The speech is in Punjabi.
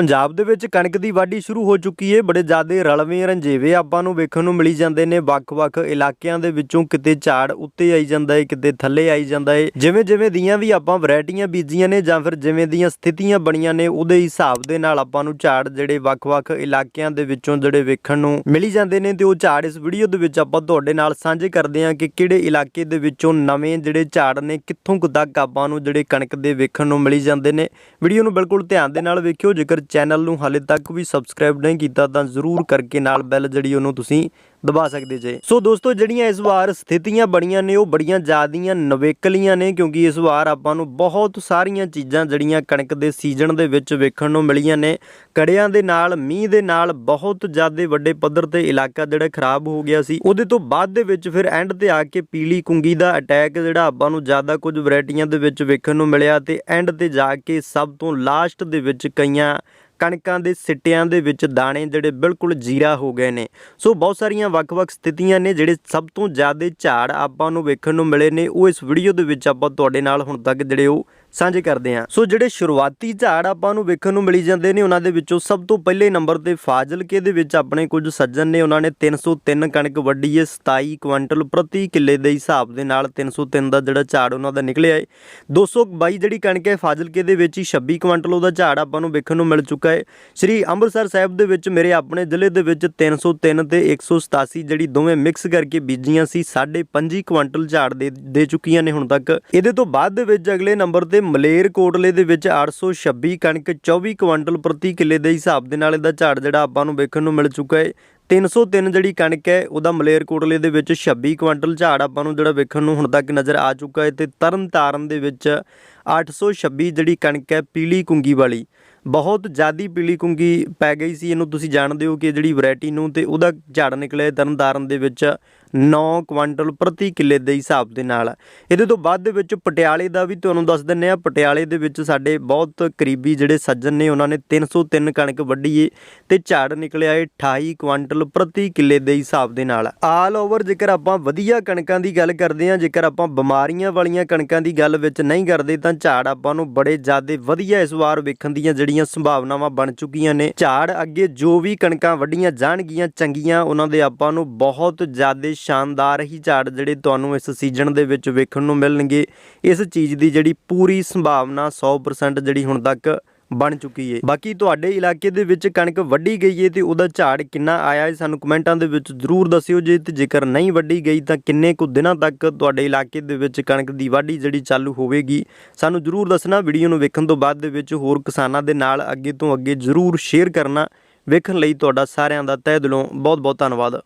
ਪੰਜਾਬ ਦੇ ਵਿੱਚ ਕਣਕ ਦੀ ਵਾਢੀ ਸ਼ੁਰੂ ਹੋ ਚੁੱਕੀ ਹੈ ਬੜੇ ਜ਼ਿਆਦੇ ਰਲਵੇਂ ਰੰਜੇਵੇ ਆਪਾਂ ਨੂੰ ਵੇਖਣ ਨੂੰ ਮਿਲੀ ਜਾਂਦੇ ਨੇ। ਵੱਖ-ਵੱਖ ਇਲਾਕਿਆਂ ਦੇ ਵਿੱਚੋਂ ਕਿਤੇ ਝਾੜ ਉੱਤੇ ਆਈ ਜਾਂਦਾ ਹੈ ਕਿਤੇ ਥੱਲੇ ਆਈ ਜਾਂਦਾ ਹੈ ਜਿਵੇਂ ਜਿਵੇਂ ਦੀਆਂ ਵੀ ਆਪਾਂ ਵੈਰਾਈਟੀਆਂ ਬੀਜੀਆਂ ਨੇ ਜਾਂ ਫਿਰ ਜਿਵੇਂ ਦੀਆਂ ਸਥਿਤੀਆਂ ਬਣੀਆਂ ਨੇ, ਉਹਦੇ ਹਿਸਾਬ ਦੇ ਨਾਲ ਆਪਾਂ ਨੂੰ ਝਾੜ ਜਿਹੜੇ ਵੱਖ-ਵੱਖ ਇਲਾਕਿਆਂ ਦੇ ਵਿੱਚੋਂ ਜਿਹੜੇ ਵੇਖਣ ਨੂੰ ਮਿਲੀ ਜਾਂਦੇ ਨੇ ਤੇ ਉਹ ਝਾੜ ਇਸ ਵੀਡੀਓ ਦੇ ਵਿੱਚ ਆਪਾਂ ਤੁਹਾਡੇ ਨਾਲ ਸਾਂਝੇ ਕਰਦੇ ਹਾਂ ਕਿ ਕਿਹੜੇ ਇਲਾਕੇ ਦੇ ਵਿੱਚੋਂ ਨਵੇਂ ਜਿਹੜੇ ਝਾੜ ਨੇ, ਕਿੱਥੋਂ ਕੁ ਤੱਕ ਆਪਾਂ ਨੂੰ ਜਿਹੜੇ ਕਣਕ ਦੇ ਵੇਖਣ ਨੂੰ ਮਿਲੀ ਜਾਂਦੇ ਨੇ। ਵੀਡੀਓ ਨੂੰ ਬਿਲਕੁਲ ਧਿਆਨ ਦੇ ਨਾਲ ਵੇਖਿਓ। ਜੇਕਰ ਚੈਨਲ ਨੂੰ ਹਾਲੇ ਤੱਕ ਵੀ ਸਬਸਕ੍ਰਾਈਬ ਨਹੀਂ ਕੀਤਾ ਤਾਂ ਜ਼ਰੂਰ ਕਰਕੇ ਨਾਲ ਬੈਲ ਜਿਹੜੀ ਉਹਨੂੰ ਤੁਸੀਂ ਦਬਾ ਸਕਦੇ ਜੇ। ਸੋ ਦੋਸਤੋ, ਜਿਹੜੀਆਂ ਇਸ ਵਾਰ ਸਥਿਤੀਆਂ ਬਣੀਆਂ ਨੇ, ਉਹ ਬੜੀਆਂ ਜ਼ਿਆਦੀਆਂ ਨਵੇਕਲੀਆਂ ਨੇ, ਕਿਉਂਕਿ ਇਸ ਵਾਰ ਆਪਾਂ ਨੂੰ ਬਹੁਤ ਸਾਰੀਆਂ ਚੀਜ਼ਾਂ ਜਿਹੜੀਆਂ ਕਣਕ ਦੇ ਸੀਜ਼ਨ ਦੇ ਵਿੱਚ ਵੇਖਣ ਨੂੰ ਮਿਲੀਆਂ ਨੇ। ਕੜਿਆਂ ਦੇ ਨਾਲ, ਮੀਂਹ ਦੇ ਨਾਲ ਬਹੁਤ ਜ਼ਿਆਦਾ ਵੱਡੇ ਪੱਧਰ ਤੇ ਇਲਾਕਾ ਜਿਹੜਾ ਖਰਾਬ ਹੋ ਗਿਆ ਸੀ। ਉਹਦੇ ਤੋਂ ਬਾਅਦ ਦੇ ਵਿੱਚ ਫਿਰ ਐਂਡ ਤੇ ਆ ਕੇ ਪੀਲੀ ਕੁੰਗੀ ਦਾ ਅਟੈਕ ਜਿਹੜਾ ਆਪਾਂ ਨੂੰ ਜ਼ਿਆਦਾ ਕੁਝ ਵੈਰਾਈਟੀਆਂ ਦੇ ਵਿੱਚ ਵੇਖਣ ਨੂੰ ਮਿਲਿਆ ਤੇ ਐਂਡ ਤੇ ਜਾ ਕੇ ਸਭ ਤੋਂ ਲਾਸਟ ਦੇ ਵਿੱਚ ਕਈਆਂ ਕਣਕਾਂ ਦੇ ਸਿੱਟਿਆਂ ਦੇ ਵਿੱਚ ਦਾਣੇ ਜਿਹੜੇ ਬਿਲਕੁਲ ਜੀਰਾ ਹੋ ਗਏ ਨੇ। ਸੋ ਬਹੁਤ ਸਾਰੀਆਂ ਵੱਖ-ਵੱਖ ਸਥਿਤੀਆਂ ਨੇ ਜਿਹੜੇ ਸਭ ਤੋਂ ਜ਼ਿਆਦਾ ਝਾੜ ਆਪਾਂ ਨੂੰ ਵੇਖਣ ਨੂੰ ਮਿਲੇ ਨੇ। ਉਹ ਇਸ ਵੀਡੀਓ ਦੇ ਵਿੱਚ ਆਪਾਂ ਤੁਹਾਡੇ ਨਾਲ ਹੁਣ ਤੱਕ ਜਿਹੜੇ ਉਹ ਸਾਂਝੇ ਕਰਦੇ ਹਾਂ। ਸੋ ਜਿਹੜੇ ਸ਼ੁਰੂਆਤੀ ਝਾੜ ਆਪਾਂ ਨੂੰ ਵੇਖਣ ਨੂੰ ਮਿਲੀ ਜਾਂਦੇ ਨੇ, ਉਹਨਾਂ ਦੇ ਵਿੱਚੋਂ ਸਭ ਤੋਂ ਪਹਿਲੇ ਨੰਬਰ ਤੇ ਫਾਜ਼ਿਲਕੇ ਦੇ ਵਿੱਚ ਆਪਣੇ ਕੁਝ ਸੱਜਣ ਨੇ, ਉਹਨਾਂ ਨੇ 303 ਕਣਕ ਵੱਢੀ ਹੈ 27 ਕੁਇੰਟਲ ਪ੍ਰਤੀ ਕਿੱਲੇ ਦੇ ਹਿਸਾਬ ਦੇ ਨਾਲ 303 ਦਾ ਜਿਹੜਾ ਝਾੜ ਉਹਨਾਂ ਦਾ ਨਿਕਲਿਆ ਹੈ। 222 ਜਿਹੜੀ ਕਣਕ ਹੈ, ਫਾਜ਼ਿਲਕੇ ਦੇ ਵਿੱਚ ਹੀ 26 ਕੁਇੰਟਲ ਉਹਦਾ ਝਾੜ ਆਪਾਂ ਨੂੰ ਵੇਖਣ ਨੂੰ ਮਿਲ ਚੁੱਕਾ ਹੈ। ਸ੍ਰੀ ਅੰਮ੍ਰਿਤਸਰ ਸਾਹਿਬ ਦੇ ਵਿੱਚ ਮੇਰੇ ਆਪਣੇ ਜ਼ਿਲ੍ਹੇ ਦੇ ਵਿੱਚ 303 ਤੇ 187 ਜਿਹੜੀ ਦੋਵੇਂ ਮਿਕਸ ਕਰਕੇ ਬੀਜੀਆਂ ਸੀ 5.5 ਕੁਇੰਟਲ ਝਾੜ ਦੇ ਦੇ ਚੁੱਕੀਆਂ ਨੇ ਹੁਣ ਤੱਕ। ਇਹਦੇ ਤੋਂ ਬਾਅਦ ਦੇ ਵਿੱਚ ਅਗਲੇ ਨੰਬਰ ਤੇ ਮਲੇਰ ਕੋਟਲੇ ਦੇ ਵਿੱਚ 826 ਕਣਕ 24 ਕੁਇੰਟਲ ਪ੍ਰਤੀ ਕਿੱਲੇ ਦੇ ਹਿਸਾਬ ਦੇ ਨਾਲ ਇਹਦਾ ਝਾੜ ਜਿਹੜਾ ਆਪਾਂ ਨੂੰ ਵੇਖਣ ਨੂੰ ਮਿਲ ਚੁੱਕਾ ਹੈ। 303 ਜਿਹੜੀ ਕਣਕ ਹੈ, ਉਹਦਾ ਮਲੇਰਕੋਟਲੇ ਦੇ ਵਿੱਚ 26 ਕੁਇੰਟਲ ਝਾੜ ਆਪਾਂ ਨੂੰ ਜਿਹੜਾ ਵੇਖਣ ਨੂੰ ਹੁਣ ਤੱਕ ਨਜ਼ਰ ਆ ਚੁੱਕਾ ਹੈ ਤੇ ਤਰਨਤਾਰਨ ਦੇ ਵਿੱਚ 826 ਜਿਹੜੀ ਕਣਕ ਹੈ, ਪੀਲੀ ਕੁੰਗੀ ਵਾਲੀ। ਬਹੁਤ ਜ਼ਿਆਦੀ ਪੀਲੀ ਕੁੰਗੀ ਪੈ ਗਈ ਸੀ, ਇਹਨੂੰ ਤੁਸੀਂ ਜਾਣਦੇ ਹੋ ਕਿ ਜਿਹੜੀ ਵੈਰਾਈਟੀ ਨੂੰ ਤੇ ਉਹਦਾ ਝਾੜ ਨਿਕਲਿਆ ਤਰਨਤਾਰਨ ਦੇ ਵਿੱਚ। 9 ਕੁਇੰਟਲ ਪ੍ਰਤੀ ਕਿੱਲੇ ਦੇ ਹਿਸਾਬ ਦੇ ਨਾਲ। ਇਹਦੇ ਤੋਂ ਬਾਅਦ ਦੇ ਵਿੱਚ ਪਟਿਆਲੇ ਦਾ ਵੀ ਤੁਹਾਨੂੰ ਦੱਸ ਦਿੰਨੇ ਆ ਪਟਿਆਲੇ ਦੇ ਵਿੱਚ ਸਾਡੇ ਬਹੁਤ ਕਰੀਬੀ ਜਿਹੜੇ ਸੱਜਣ ਨੇ, ਉਹਨਾਂ ਨੇ 303 ਕਣਕ ਵੱਢੀ ਏ ਤੇ ਝਾੜ ਨਿਕਲਿਆ ਏ 28 ਕੁਇੰਟਲ ਪ੍ਰਤੀ ਕਿੱਲੇ ਦੇ ਹਿਸਾਬ ਦੇ ਨਾਲ। ਆਲ ਓਵਰ ਜੇਕਰ ਆਪਾਂ ਵਧੀਆ ਕਣਕਾਂ ਦੀ ਗੱਲ ਕਰਦੇ ਹਾਂ, ਜੇਕਰ ਆਪਾਂ ਬਿਮਾਰੀਆਂ ਵਾਲੀਆਂ ਕਣਕਾਂ ਦੀ ਗੱਲ ਵਿੱਚ ਨਹੀਂ ਕਰਦੇ, ਤਾਂ ਝਾੜ ਆਪਾਂ ਨੂੰ ਬੜੇ ਜ਼ਿਆਦੇ ਵਧੀਆ ਇਸ ਵਾਰ ਵੇਖਣ ਦੀਆਂ ਜਿਹੜੀਆਂ ਸੰਭਾਵਨਾਵਾਂ ਬਣ ਚੁੱਕੀਆਂ ਨੇ। ਝਾੜ ਅੱਗੇ ਜੋ ਵੀ ਕਣਕਾਂ ਵੱਢੀਆਂ ਜਾਣਗੀਆਂ ਚੰਗੀਆਂ, ਉਹਨਾਂ ਦੇ ਆਪਾਂ ਨੂੰ ਬਹੁਤ ਜ਼ਿਆਦੇ ਸ਼ਾਨਦਾਰ ਹੀ ਝਾੜ ਜਿਹੜੇ ਤੁਹਾਨੂੰ ਇਸ ਸੀਜ਼ਨ ਦੇ ਵਿੱਚ ਵੇਖਣ ਨੂੰ ਮਿਲਣਗੇ। ਇਸ ਚੀਜ਼ ਦੀ ਜਿਹੜੀ ਪੂਰੀ ਸੰਭਾਵਨਾ 100% ਜਿਹੜੀ ਹੁਣ ਤੱਕ ਬਣ ਚੁੱਕੀ ਏ। ਬਾਕੀ ਤੁਹਾਡੇ ਇਲਾਕੇ ਦੇ ਵਿੱਚ ਕਣਕ ਵੱਢੀ ਗਈ ਏ ਤੇ ਉਹਦਾ ਝਾੜ ਕਿੰਨਾ ਆਇਆ ਏ ਸਾਨੂੰ ਕਮੈਂਟਾਂ ਦੇ ਵਿੱਚ ਜ਼ਰੂਰ ਦੱਸਿਓ ਜੇ ਤੇ ਜੇਕਰ ਨਹੀਂ ਵੱਢੀ ਗਈ ਤਾਂ ਕਿੰਨੇ ਕੁ ਦਿਨਾਂ ਤੱਕ ਤੁਹਾਡੇ ਇਲਾਕੇ ਦੇ ਵਿੱਚ ਕਣਕ ਦੀ ਵਾਢੀ ਜਿਹੜੀ ਚਾਲੂ ਹੋਵੇਗੀ। ਸਾਨੂੰ ਜ਼ਰੂਰ ਦੱਸਣਾ, ਵੀਡੀਓ ਨੂੰ ਵੇਖਣ ਤੋਂ ਬਾਅਦ ਦੇ ਵਿੱਚ ਹੋਰ ਕਿਸਾਨਾਂ ਦੇ ਨਾਲ ਅੱਗੇ ਤੋਂ ਅੱਗੇ ਜ਼ਰੂਰ ਸ਼ੇਅਰ ਕਰਨਾ। ਵੇਖਣ ਲਈ ਤੁਹਾਡਾ ਸਾਰਿਆਂ ਦਾ ਤਹਿ ਦਿਲੋਂ ਬਹੁਤ ਬਹੁਤ ਧੰਨਵਾਦ।